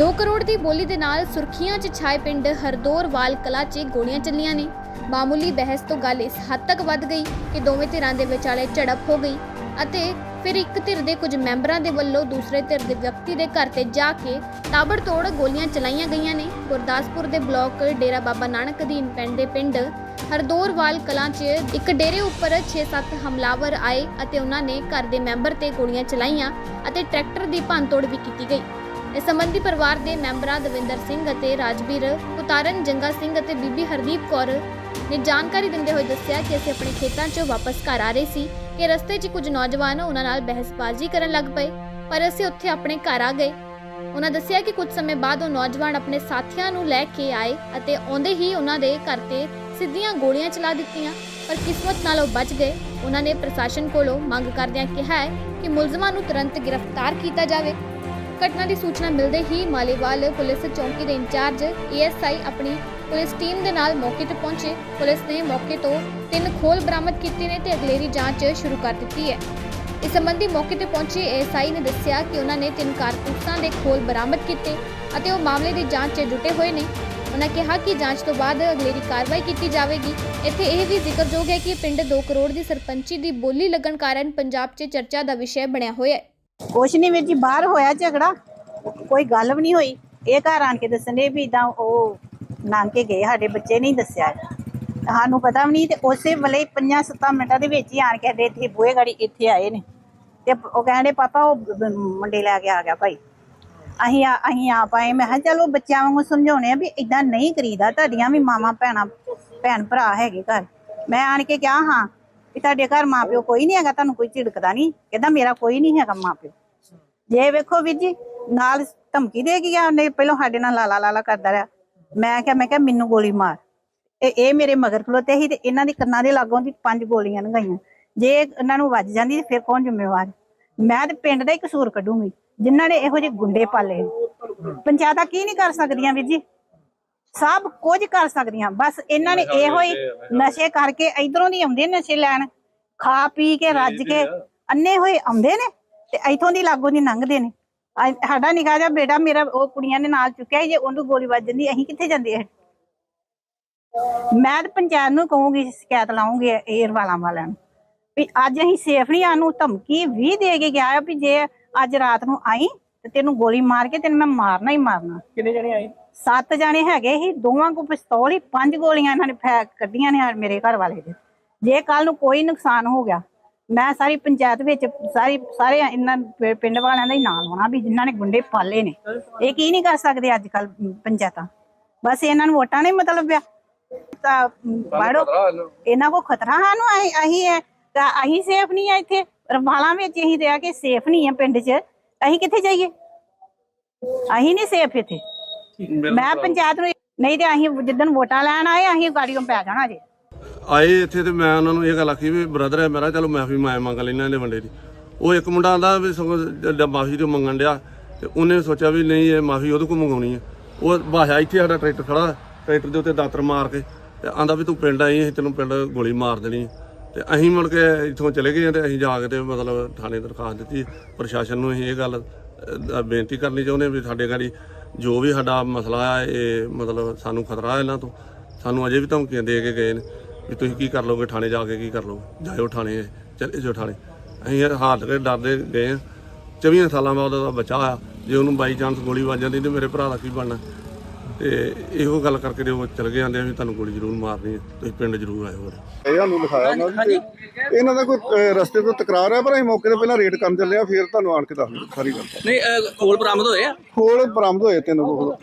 2 ਕਰੋੜ ਦੀ ਬੋਲੀ ਦੇ ਨਾਲ ਸੁਰਖੀਆਂ 'ਚ ਛਾਏ ਪਿੰਡ ਹਰਦੋਰਵਾਲ ਕਲਾ 'ਚ ਗੋਲੀਆਂ ਚੱਲੀਆਂ ਨੇ। ਮਾਮੂਲੀ ਬਹਿਸ ਤੋਂ ਗੱਲ ਇਸ ਹੱਦ ਤੱਕ ਵੱਧ ਗਈ ਕਿ ਦੋਵੇਂ ਧਿਰਾਂ ਦੇ ਵਿਚਾਲੇ ਝੜਪ ਹੋ ਗਈ ਅਤੇ ਫਿਰ ਇੱਕ ਧਿਰ ਦੇ ਕੁਝ ਮੈਂਬਰਾਂ ਦੇ ਵੱਲੋਂ ਦੂਸਰੇ ਧਿਰ ਦੇ ਵਿਅਕਤੀ ਦੇ ਘਰ ਤੇ ਜਾ ਕੇ ਤਾਬੜਤੋੜ ਗੋਲੀਆਂ ਚਲਾਈਆਂ ਗਈਆਂ ਨੇ। ਗੁਰਦਾਸਪੁਰ ਦੇ ਬਲਾਕ ਡੇਰਾ ਬਾਬਾ ਨਾਨਕ ਅਧੀਨ ਪਿੰਡ ਦੇ ਪਿੰਡ ਹਰਦੋਰਵਾਲ ਕਲਾਂ 'ਚ ਇੱਕ ਡੇਰੇ ਉੱਪਰ 6-7 ਹਮਲਾਵਰ ਆਏ ਅਤੇ ਉਹਨਾਂ ਨੇ ਘਰ ਦੇ ਮੈਂਬਰ ਤੇ ਗੋਲੀਆਂ ਚਲਾਈਆਂ ਅਤੇ ਟਰੈਕਟਰ ਦੀ ਭੰਨਤੋੜ ਵੀ ਕੀਤੀ ਗਈ। ਇਸ ਸੰਬੰਧੀ ਪਰਿਵਾਰ ਦੇ ਮੈਂਬਰਾਂ ਦਵਿੰਦਰ ਸਿੰਘ ਅਤੇ ਰਾਜਵੀਰ, ਉਤਾਰਨ ਜੰਗਾ ਸਿੰਘ ਅਤੇ ਬੀਬੀ ਹਰਦੀਪ ਕੌਰ ਨੇ ਜਾਣਕਾਰੀ ਦਿੰਦੇ ਹੋਏ ਦੱਸਿਆ ਕਿ ਅਸੀਂ ਆਪਣੇ ਖੇਤਾਂ 'ਚੋਂ ਵਾਪਸ ਘਰ ਆ ਰਹੇ ਸੀ ਕਿ ਰਸਤੇ 'ਚ ਕੁਝ ਨੌਜਵਾਨ ਉਹਨਾਂ ਨਾਲ ਬਹਿਸਬਾਜ਼ੀ ਕਰਨ ਲੱਗ ਪਏ, ਪਰ ਅਸੀਂ ਉੱਥੇ ਆਪਣੇ ਘਰ ਆ ਗਏ। ਉਹਨਾਂ ਦੱਸਿਆ ਕਿ ਕੁਝ ਸਮੇਂ ਬਾਅਦ ਉਹ ਨੌਜਵਾਨ ਆਪਣੇ ਸਾਥੀਆਂ ਨੂੰ ਲੈ ਕੇ ਆਏ ਅਤੇ ਆਉਂਦੇ ਹੀ ਉਹਨਾਂ ਦੇ ਘਰ ਤੇ ਸਿੱਧੀਆਂ ਗੋਲੀਆਂ ਚਲਾ ਦਿੱਤੀਆਂ, ਪਰ ਕਿਸਮਤ ਨਾਲ ਉਹ ਬਚ ਗਏ। ਉਹਨਾਂ ਨੇ ਪ੍ਰਸ਼ਾਸਨ ਕੋਲੋਂ ਮੰਗ ਕਰਦਿਆਂ ਕਿਹਾ ਹੈ ਕਿ ਮੁਲਜ਼ਮਾਂ ਨੂੰ ਤੁਰੰਤ ਗ੍ਰਿਫਤਾਰ ਕੀਤਾ ਜਾਵੇ। ਘਟਨਾ ਦੀ ਸੂਚਨਾ ਮਿਲਦੇ ਹੀ ਮਾਲੀਵਾਲ ਪੁਲਿਸ ਚੌਂਕੀ ਦੇ ਇੰਚਾਰਜ ਏਐਸਆਈ ਆਪਣੀ ਪੁਲਿਸ ਟੀਮ ਦੇ ਨਾਲ ਮੌਕੇ ਤੇ ਪਹੁੰਚੇ। ਪੁਲਿਸ ਨੇ ਮੌਕੇ ਤੋਂ ਤਿੰਨ ਖੋਲ ਬਰਾਮਦ ਕੀਤੇ ਨੇ ਤੇ ਅਗਲੇਰੀ ਜਾਂਚ ਸ਼ੁਰੂ ਕਰ ਦਿੱਤੀ ਹੈ। ਇਸ ਸੰਬੰਧੀ ਮੌਕੇ ਤੇ ਪਹੁੰਚੇ ਏਐਸਆਈ ਨੇ ਦੱਸਿਆ ਕਿ ਉਹਨਾਂ ਨੇ ਤਿੰਨ ਕਾਰਤੂਸਾਂ ਦੇ ਖੋਲ ਬਰਾਮਦ ਕੀਤੇ ਅਤੇ ਉਹ ਮਾਮਲੇ ਦੀ ਜਾਂਚ 'ਚ ਜੁਟੇ ਹੋਏ ਨੇ। ਉਹਨਾਂ ਕਿਹਾ ਕਿ ਜਾਂਚ ਤੋਂ ਬਾਅਦ ਅਗਲੇਰੀ ਕਾਰਵਾਈ ਕੀਤੀ ਜਾਵੇਗੀ। ਇੱਥੇ ਇਹ ਵੀ ਜ਼ਿਕਰਯੋਗ ਹੈ ਕਿ ਪਿੰਡ 2 ਕਰੋੜ ਦੀ ਸਰਪੰਚੀ ਦੀ ਬੋਲੀ ਲੱਗਣ ਕਾਰਨ ਪੰਜਾਬ 'ਚ ਚਰਚਾ ਦਾ ਵਿਸ਼ਾ ਬਣਿਆ ਹੋਇਆ ਹੈ। ਕੁਛ ਨਹੀਂ ਵੀਰ ਜੀ, ਬਾਹਰ ਹੋਇਆ ਝਗੜਾ, ਕੋਈ ਗੱਲ ਵੀ ਨਹੀਂ ਹੋਈ। ਇਹ ਘਰ ਆਣ ਕੇ ਦੱਸਣ ਵੀ ਇਦਾਂ ਉਹ ਲੰਘ ਕੇ ਗਏ, ਸਾਡੇ ਬੱਚੇ ਨਹੀਂ ਦੱਸਿਆ। ਸਾਨੂੰ ਪਤਾ ਵੀ ਨਹੀਂ ਤੇ ਉਸੇ ਵੇਲੇ 5-7 ਮਿੰਟਾਂ ਦੇ ਵਿੱਚ ਹੀ ਆਣ ਕੇ ਸਾਡੇ ਇੱਥੇ ਬੂਹੇ ਗਾੜੀ ਇੱਥੇ ਆਏ ਨੇ। ਤੇ ਉਹ ਕਹਿੰਦੇ ਪਾਪਾ, ਉਹ ਮੁੰਡੇ ਲੈ ਕੇ ਆ ਗਿਆ ਭਾਈ। ਅਸੀਂ ਆ ਅਸੀਂ ਆ ਪਾਏ ਮੈਂ ਕਿਹਾ, ਚਲੋ ਬੱਚਿਆਂ ਵਾਂਗੂ ਸਮਝਾਉਣੇ ਆ ਵੀ ਇਦਾਂ ਨਹੀਂ ਕਰੀਦਾ। ਤੁਹਾਡੀਆਂ ਵੀ ਮਾਵਾਂ, ਭੈਣਾਂ, ਭੈਣ ਭਰਾ ਹੈਗੇ ਘਰ। ਮੈਂ ਆਣ ਕੇ ਕਿਹਾ, ਹਾਂ। ਵੀ ਤੁਹਾਡੇ ਘਰ ਮਾਪਿਓ ਕੋਈ ਨਹੀਂ ਹੈਗਾ, ਤੁਹਾਨੂੰ ਕੋਈ ਝਿੜਕਦਾ ਨਹੀਂ। ਕਹਿੰਦਾ ਮੇਰਾ ਕੋਈ ਨਹੀਂ ਹੈਗਾ ਮਾਪਿਓ। ਜੇ ਵੇਖੋ ਵੀਰ ਜੀ, ਨਾਲ ਧਮਕੀ ਦੇ ਗਿਆ ਉਹਨੇ ਪਹਿਲਾਂ ਸਾਡੇ ਨਾਲ ਲਾਲਾ ਲਾਲਾ ਕਰਦਾ ਰਿਹਾ। ਮੈਂ ਕਿਹਾ ਮੈਂ ਕਿਹਾ, ਮੈਨੂੰ ਗੋਲੀ ਮਾਰ। ਇਹ ਇਹ ਮੇਰੇ ਮਗਰ ਖਲੋਤੇ ਸੀ ਤੇ ਇਹਨਾਂ ਦੇ ਕੰਨਾਂ ਦੇ ਲਾਗੋਂ ਦੀ ਪੰਜ ਗੋਲੀਆਂ ਲੰਘਾਈਆਂ। ਜੇ ਇਹਨਾਂ ਨੂੰ ਵੱਜ ਜਾਂਦੀ ਤੇ ਫਿਰ ਕੌਣ ਜ਼ਿੰਮੇਵਾਰ? ਮੈਂ ਤੇ ਪਿੰਡ ਦਾ ਹੀ ਕਸੂਰ ਕੱਢੂਗੀ। ਜਿਨ੍ਹਾਂ ਨੇ ਇਹੋ ਜਿਹੇ ਗੁੰਡੇ ਪਾਲੇ ਪੰਚਾਇਤਾਂ ਕੀ ਨਹੀਂ ਕਰ ਸਕਦੀਆਂ ਵੀਰ ਜੀ? ਸਭ ਕੁਝ ਕਰ ਸਕਦੀਆਂ। ਬਸ ਇਹਨਾਂ ਨੇ ਇਹੋ ਹੀ ਨਸ਼ੇ ਕਰਕੇ ਇਧਰੋਂ ਦੀ ਆਉਂਦੇ ਨੇ ਨਸ਼ੇ ਲੈਣ। ਖਾ ਪੀ ਕੇ ਰੱਜ ਕੇ ਅੰਨੇ ਹੋਏ ਆਉਂਦੇ ਨੇ ਤੇ ਇਥੋਂ ਦੀ ਲਾਗੋਂ ਦੀ ਲੰਘਦੇ ਨੇ। ਸਾਡਾ ਨਿਕਾ ਜਿਹਾ ਬੇਟਾ ਮੇਰਾ ਉਹ ਕੁੜੀਆਂ ਨੇ ਨਾਲ ਚੁੱਕਿਆ ਜੇ ਉਹਨੂੰ ਗੋਲੀ ਵੱਜ ਜਾਂਦੀ ਅਸੀਂ ਕਿੱਥੇ ਜਾਂਦੇ ਆ? ਮੈਂ ਤਾਂ ਪੰਚਾਇਤ ਨੂੰ ਕਹੂੰਗੀ ਸ਼ਿਕਾਇਤ ਲਾਉਂਗੀ ਏਅਰ ਵਾਲਾਂ ਵਾਲਿਆਂ ਨੂੰ ਵੀ ਅੱਜ ਅਸੀਂ ਸੇਫ ਨਹੀਂ ਆਨੂੰ ਧਮਕੀ ਵੀ ਦੇ ਕੇ ਗਿਆ ਆ ਵੀ ਜੇ ਅੱਜ ਰਾਤ ਨੂੰ ਆਈ ਤੇ ਤੈਨੂੰ ਗੋਲੀ ਮਾਰ ਕੇ ਤੈਨੂੰ ਮੈਂ ਮਾਰਨਾ ਹੀ ਮਾਰਨਾ। ਕਿੰਨੇ ਜਣੇ ਆਏ? ਸੱਤ ਜਾਣੇ ਹੈਗੇ ਸੀ ਦੋਵਾਂ ਕੋ ਪਿਸਤੌਲ ਹੀ ਪੰਜ ਗੋਲੀਆਂ ਇਹਨਾਂ ਨੇ ਫੈਕ ਕੱਢੀਆਂ ਨੇ ਮੇਰੇ ਘਰ ਵਾਲੇ ਦੇ। ਜੇ ਕੱਲ ਨੂੰ ਕੋਈ ਨੁਕਸਾਨ ਹੋ ਗਿਆ ਮੈਂ ਸਾਰੀ ਪੰਚਾਇਤ ਵਿੱਚ ਸਾਰੀ ਸਾਰੇ ਇਹਨਾਂ ਪਿੰਡ ਵਾਲਿਆਂ ਦਾ ਹੀ ਨਾਂ ਲਾਉਣਾ ਵੀ ਜਿਨ੍ਹਾਂ ਨੇ ਗੁੰਡੇ ਪਾਲੇ ਨੇ। ਇਹ ਕੀ ਨਹੀਂ ਕਰ ਸਕਦੇ ਅੱਜ ਕੱਲ ਪੰਚਾਇਤਾਂ? ਬਸ ਇਹਨਾਂ ਨੂੰ ਵੋਟਾਂ ਨਹੀਂ ਮਤਲਬ ਆ। ਤਾਂ ਬਾੜੋ ਇਹਨਾਂ ਕੋ ਖਤਰਾ ਸਾਨੂੰ ਅਸੀਂ ਹੈ ਤਾਂ ਅਸੀਂ ਸੇਫ ਨਹੀਂ ਆ ਇੱਥੇ। ਰਵਾਲਾਂ ਵਿੱਚ ਅਸੀਂ ਰਹਿ ਕੇ ਸੇਫ ਨਹੀਂ ਆ ਪਿੰਡ 'ਚ। ਅਸੀਂ ਕਿੱਥੇ ਜਾਈਏ? ਅਸੀਂ ਨਹੀਂ ਸੇਫ ਇੱਥੇ। ਮੈਂ ਪੰਚਾਇਤ ਨੂੰ ਨਹੀਂ ਤੇ ਅਸੀਂ ਜਿੱਦਣ ਵੋਟਾਂ ਲੈਣ ਆਏ ਅਸੀਂ ਗਾੜੀਆਂ ਪੈ ਜਾਣਾ ਜੇ। ਆਏ ਇੱਥੇ ਤੇ ਮੈਂ ਉਹਨਾਂ ਨੂੰ ਇਹ ਗੱਲ ਆਖੀ ਵੀ ਬ੍ਰਦਰ ਹੈ ਮੇਰਾ ਚਲੋ ਮਾਫੀ ਮੈਂ ਮੰਗ ਲੈਣਾ ਇਹਦੇ ਵੰਡੇ ਦੀ। ਉਹ ਇੱਕ ਮੁੰਡਾ ਆਂਦਾ ਵੀ ਸਗੋਂ ਮਾਫੀ ਤੋਂ ਮੰਗਣ ਡਿਆ। ਤੇ ਉਹਨੇ ਸੋਚਿਆ ਵੀ ਨਹੀਂ ਇਹ ਮਾਫੀ ਉਹਦੇ ਕੋਲ ਮੰਗਾਉਣੀ ਹੈ ਉਹ ਭਾਸ਼ਾ ਇੱਥੇ ਸਾਡਾ ਟਰੈਕਟਰ ਖੜਾ ਟਰੈਕਟਰ ਦੇ ਉੱਤੇ ਦਾਤਰ ਮਾਰ ਕੇ ਤੇ ਆਂਦਾ ਵੀ ਤੂੰ ਪਿੰਡ ਆਈ ਅਸੀਂ ਤੈਨੂੰ ਪਿੰਡ ਗੋਲੀ ਮਾਰ ਦੇਣੀ। ਤੇ ਅਸੀਂ ਮੁੜ ਕੇ ਇੱਥੋਂ ਚਲੇ ਗਏ ਤੇ ਅਸੀਂ ਜਾ ਕੇ ਤੇ ਮਤਲਬ ਥਾਣੇ ਦਰਖਾਸਤ ਦਿੱਤੀ। ਪ੍ਰਸ਼ਾਸਨ ਨੂੰ ਅਸੀਂ ਇਹ ਗੱਲ ਬੇਨਤੀ ਕਰਨੀ ਚਾਹੁੰਦੇ ਵੀ ਸਾਡੇ ਗਾੜੀ ਜੋ ਵੀ ਸਾਡਾ ਮਸਲਾ ਆ, ਇਹ ਮਤਲਬ ਸਾਨੂੰ ਖਤਰਾ ਹੈ ਇਹਨਾਂ ਤੋਂ। ਸਾਨੂੰ ਅਜੇ ਵੀ ਧਮਕੀਆਂ ਦੇ ਕੇ ਗਏ ਨੇ ਵੀ ਤੁਸੀਂ ਕੀ ਕਰ ਲਓਗੇ, ਥਾਣੇ ਜਾ ਕੇ ਕੀ ਕਰ ਲਓਗੇ? ਜਾਇਓ ਥਾਣੇ, ਚਲੇ ਜਾਓ ਥਾਣੇ। ਅਸੀਂ ਇਹ ਹਾਰ ਕੇ ਡਰਦੇ ਗਏ ਆ। 24 ਸਾਲਾਂ ਬਾਅਦ ਉਹਦਾ ਬੱਚਾ ਆ। ਜੇ ਉਹਨੂੰ ਬਾਈ ਚਾਂਸ ਗੋਲੀ ਵੱਜ ਜਾਂਦੀ ਤੇ ਮੇਰੇ ਭਰਾ ਦਾ ਕੀ ਬਣਨਾ? ਤੇ ਇਹੋ ਗੱਲ ਕਰਕੇ ਉਹ ਚਲ ਗਏ ਆਂਦੇ ਆ ਵੀ ਤੁਹਾਨੂੰ ਗੋਲੀ ਜ਼ਰੂਰ ਮਾਰਨੀ ਹੈ ਤੁਸੀਂ ਪਿੰਡ ਜ਼ਰੂਰ ਆਇਓ ਹੋਰ ਇਹਨਾਂ ਨੂੰ ਲਿਖਾਇਆ ਉਹਨਾਂ ਨੇ ਇਹਨਾਂ ਦਾ ਕੋਈ ਅਹ, ਰਸਤੇ ਤੋਂ ਤਕਰਾਰ ਹੈ ਪਰ ਅਸੀਂ ਮੌਕੇ ਤੇ ਪਹਿਲਾਂ ਰੇਡ ਕਰਨ ਚੱਲੇ ਆ ਫਿਰ ਤੁਹਾਨੂੰ ਆਣ ਕੇ ਦੱਸ ਦਿੰਦੇ ਸਾਰੀ ਗੱਲ। ਨਹੀਂ ਅਹ, ਖੋਲ ਬਰਾਮਦ ਹੋਏ ਆ? ਖੋਲ ਬਰਾਮਦ ਹੋਏ ਤਿੰਨ ਖੋਲ